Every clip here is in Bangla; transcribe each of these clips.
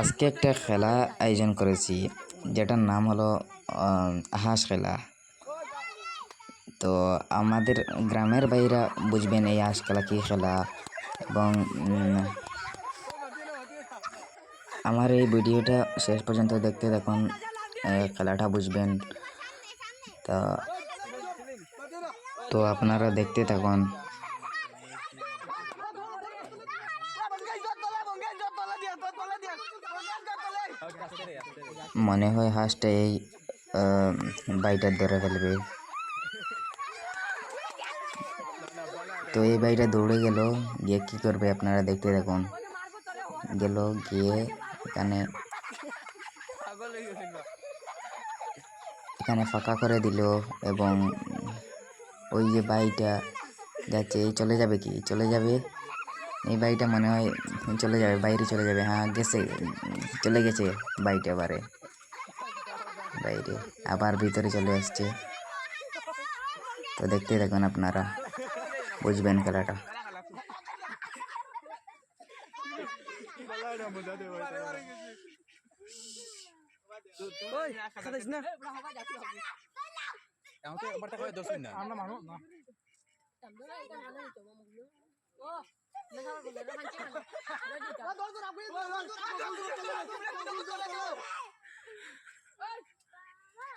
আজকে একটা খেলা আয়োজন করেছি, যেটার নাম হলো হাঁস খেলা। তো আমাদের গ্রামের বাইরা বুঝবেন এই হাঁস খেলা কী খেলা এবং আমার এই ভিডিওটা শেষ পর্যন্ত দেখতে দেখুন খেলাটা বুঝবেন। তা, তো আপনারা দেখতে থাকুন। মনে হয় হাঁসটা এই আহ, বাইটা ধরে ফেলবে। তো এই বাইটা দৌড়ে গেল গিয়ে কী করবে আপনারা দেখতে দেখুন গেল গিয়ে এখানে এখানে ফাঁকা করে দিল এবং ওই যে বাড়িটা যাচ্ছে এই চলে যাবে কি? চলে যাবে? এই বাড়িটা মনে হয় চলে যাবে বাইরে চলে যাবে। হ্যাঁ গেছে চলে গেছে বাড়িটা এবারে। বাইরে। আবার ভিতরে চলে আসছে। তো দেখতে থাকুন আপনারা। বুঝবেন খেলাটা। ওই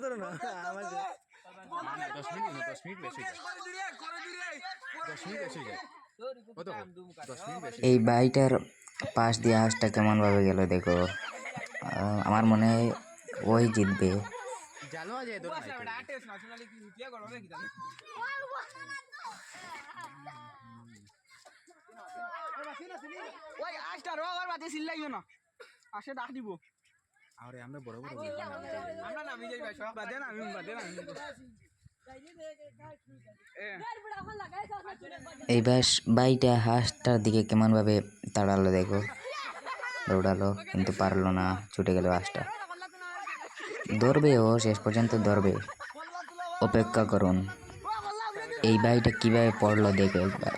ধরো না। না। মিনিট মিনিট বেশি। এই বাড়িটার পাশ দিয়ে হাঁসটা কেমনভাবে গেল দেখো। আহ, আমার মনে হয় ওই জিতবে। জানো ওই আজটা রো আর বাজে সিল্লাইও না। আসে ডাক দিব। আরে আমরা বড় বড় আমরা নামি যাই ভাই সব বাজে না আমি বাজে না আমি এ। এই বাস বাড়িটা হাঁসটার দিকে কেমনভাবে তাড়ালো দেখো। দৌড়ালো কিন্তু পারল না ছুটে গেল হাঁসটা। ধরবে ও শেষ পর্যন্ত ধরবে। অপেক্ষা করুন। এই বাড়িটা কীভাবে পড়ল দেখো একবার।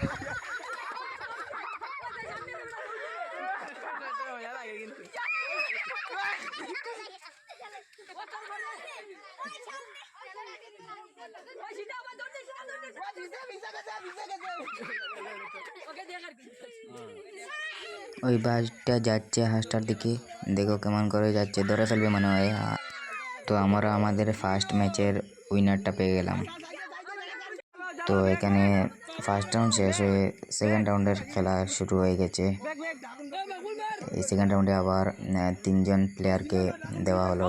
ওই বাসটা যাচ্ছে হাঁসটার দিকে। দেখো কেমন করে যাচ্ছে। ধরে ফেলবে মনে হয়। তো আমরা আমাদের ফার্স্ট ম্যাচের উইনারটা পেয়ে গেলাম। তো এখানে ফার্স্ট রাউন্ড শেষ হয়ে সেকেন্ড রাউন্ডের খেলা শুরু হয়ে গেছে। এই সেকেন্ড রাউন্ডে আবার তিনজন প্লেয়ারকে দেওয়া হলো।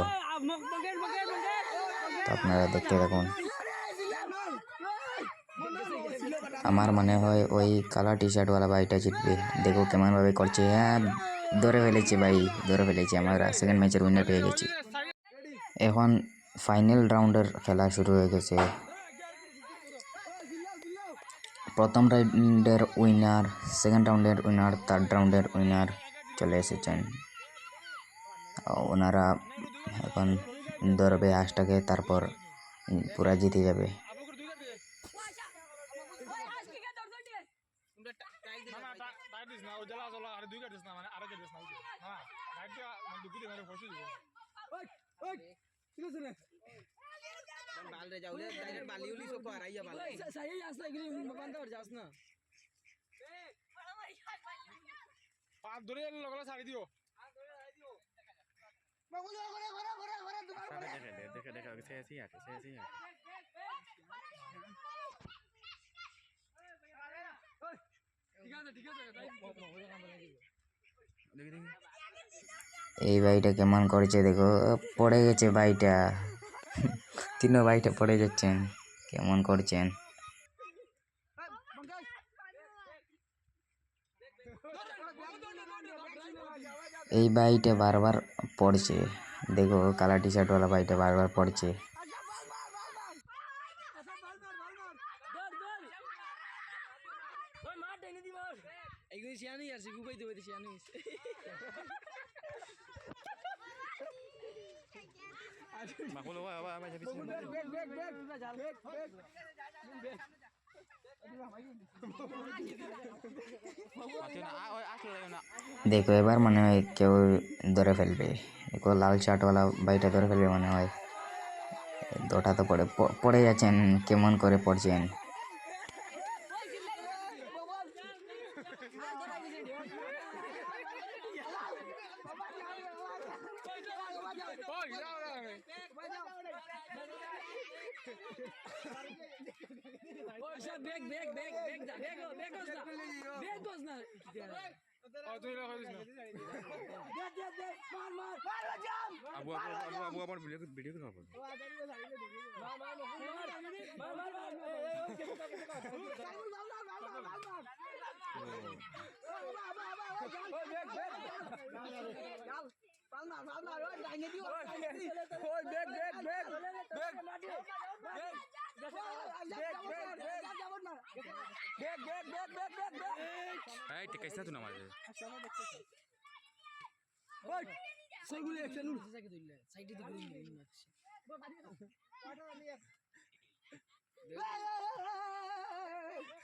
তো আপনারা দেখতে থাকুন। আমার মনে হয় ওই কালার টি শার্টওয়ালা ভাইটা জিতবে। দেখো কেমনভাবে করছে। হ্যাঁ ধরে ফেলেছে ভাই, ধরে ফেলেছে। আমরা সেকেন্ড ম্যাচের উইনার পেয়ে গেছি। এখন ফাইনাল রাউন্ডের খেলা শুরু হয়ে গেছে। প্রথম রাউন্ডের উইনার সেকেন্ড রাউন্ডের উইনার থার্ড রাউন্ডের উইনার চলে এসেছেন। ওনারা এখন ধরবে হাঁসটাকে তারপর পুরা জিতে যাবে। বালরে যাওলে ডাইরেক্ট বালি উলি সব হারাইয়া বাল সাই আসলে এগুলি বান্দা আর যাস না পাত ধরে লগালে ছাড়ি দিও দেখে দেখে দেখে সে আসি আছে সে আসি আছে এই বাড়িটা কেমন করেছে দেখো পড়ে গেছে বাড়িটা তিনও বাড়িটা পড়ে যাচ্ছেন কেমন করছেন? এই বাড়িটা বারবার পড়ছে, দেখো, কালা টি শার্টওয়ালা বাড়িটা বারবার পড়ছে। একদিন শিয়ানি দেবে শিয়ানি মাকুলো দেখো এবার মনে হয় কেউ ধরে ফেলবে। দেখো লাল শার্টওয়ালা বাইটা ধরে ফেলবে মনে হয়। দোটা তো পড়ে পড়ে যাচ্ছেন কেমন করে পড়ছেন? বেগ বেগ বেগ বেগ যা বেগ বেগ গোস না বেগ গোস না তুই রাখা দিস না আবু আমার ভিডিও ভিডিও করব এই টিকাইছ না তুই আমার সবগুলো একটা নুন সাইডে দিকে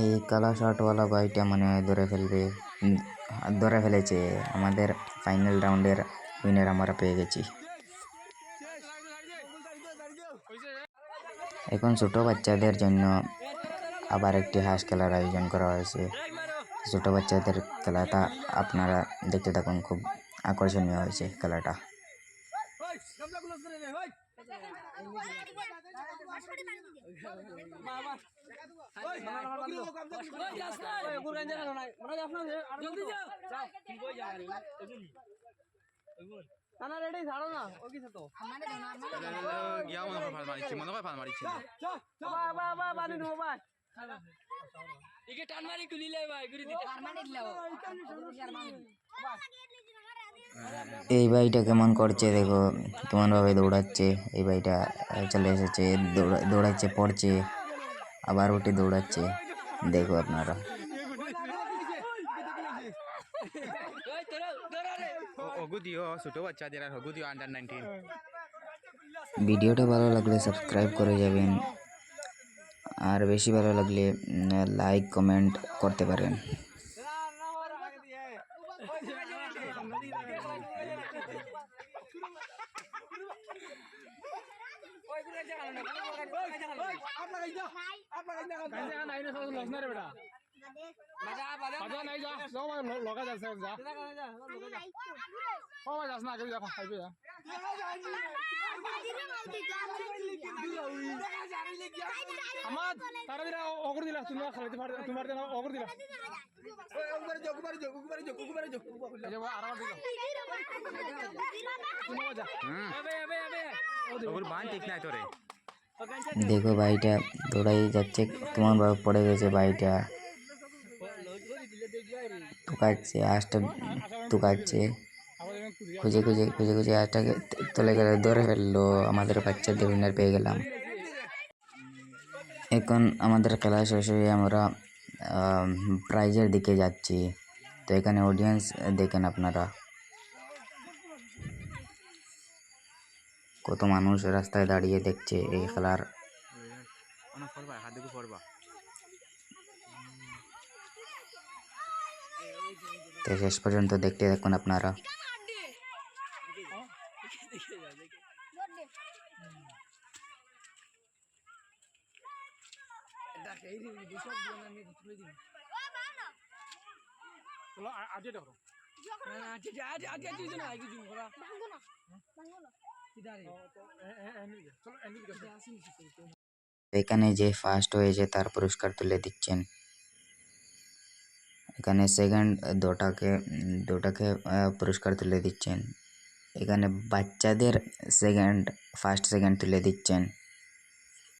এই কালা শার্টওয়ালা বাইটা মনে ধরে ফেলবে ধরে ফেলেছে। আমাদের ফাইনাল রাউন্ডের উইনার আমরা পেয়ে গেছি। এখন ছোট বাচ্চাদের জন্য আবার একটি হাঁস খেলার আয়োজন করা হয়েছে। ছোট বাচ্চাদের খেলাটা আপনারা দেখতে থাকুন, খুব আকর্ষণীয় হয়েছে খেলাটা জলদি যাও তুই কই যা রে না রেডি ছাড়ো না। ও কিছু তো। গিয়া মনে হয় ভালো মারিছি মনে হয় ভালো মারিছি। বা বা বা বানি দেবো ভাই একে টান মারি কুলিলে ভাই গুরি দিতে। এই বাইটা কেমন করছে দেখো কেমনভাবে দৌড়াচ্ছে। এই আহ, চলে এসেছে দৌড়া- দৌড়াচ্ছে পড়ছে আবার উঠে দৌড়াচ্ছে। দেখো আপনারা। ওই তোরা তোরা রে ওগু দিও ছোট বাচ্চাদের আর ওগু দিও আন্ডার 19 ভিডিওটা ভালো লাগলে সাবস্ক্রাইব করে যাবেন। আর বেশি ভালো লাগলে লাইক কমেন্ট করতে পারেন নাই না সব লস না রে বেটা বাজা নাই যা যাও মানে যাচ্ছে যা। ও যাস না কেউ যা খাইবে যা। আমার তারা দিলা অগর দিলা খাইতে তোমার অগর দেখো ভাইটা দৌড়াই যাচ্ছে কেমনভাবে পড়ে গেছে ভাইটা। টুকাচ্ছে আঁশটা টুকাচ্ছে খুঁজে খুঁজে খুঁজে খুঁজে আঁশটাকে তুলে গেলে, ধরে ফেলল। আমাদের বাচ্চাদের উইনার পেয়ে গেলাম। এখন আমাদের খেলা শেষ হয়ে আমরা প্রাইজের দিকে যাচ্ছি। তো এখানে অডিয়েন্স দেখেন আপনারা। কত মানুষ রাস্তায় দাঁড়িয়ে দেখছে এই খেলার। তো শেষ পর্যন্ত দেখতে থাকুন আপনারা। এখানে যে ফার্স্ট হয়েছে তার পুরস্কার তুলে দিচ্ছেন। এখানে সেকেন্ড দুটাকে দুটাকে পুরস্কার তুলে দিচ্ছেন। এখানে বাচ্চাদের সেকেন্ড ফার্স্ট সেকেন্ড তুলে দিচ্ছেন।